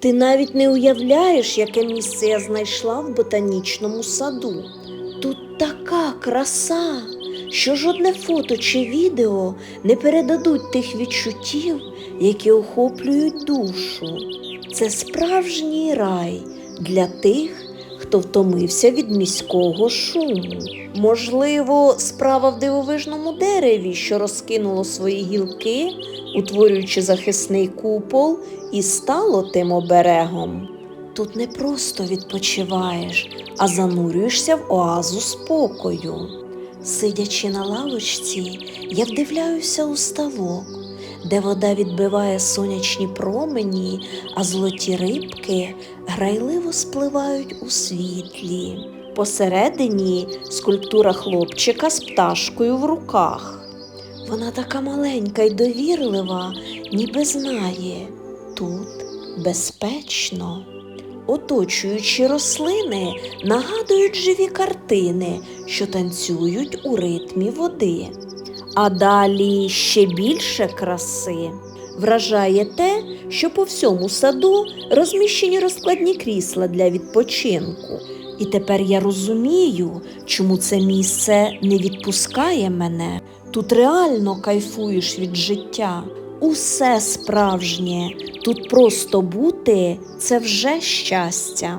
Ти навіть не уявляєш, яке місце я знайшла в ботанічному саду. Тут така краса, що жодне фото чи відео не передадуть тих відчуттів, які охоплюють душу. Це справжній рай для тих, хто втомився від міського шуму. Можливо, справа в дивовижному дереві, що розкинуло свої гілки, утворюючи захисний купол, і стало тим оберегом. Тут не просто відпочиваєш, а занурюєшся в оазу спокою. Сидячи на лавочці, я вдивляюся у ставок, де вода відбиває сонячні промені, а золоті рибки грайливо спливають у світлі. Посередині скульптура хлопчика з пташкою в руках. Вона така маленька й довірлива, ніби знає, тут безпечно. Оточуючі рослини нагадують живі картини, що танцюють у ритмі води. А далі ще більше краси. Вражає те, що по всьому саду розміщені розкладні крісла для відпочинку. І тепер я розумію, чому це місце не відпускає мене. Тут реально кайфуєш від життя. Усе справжнє. Тут просто бути це вже щастя.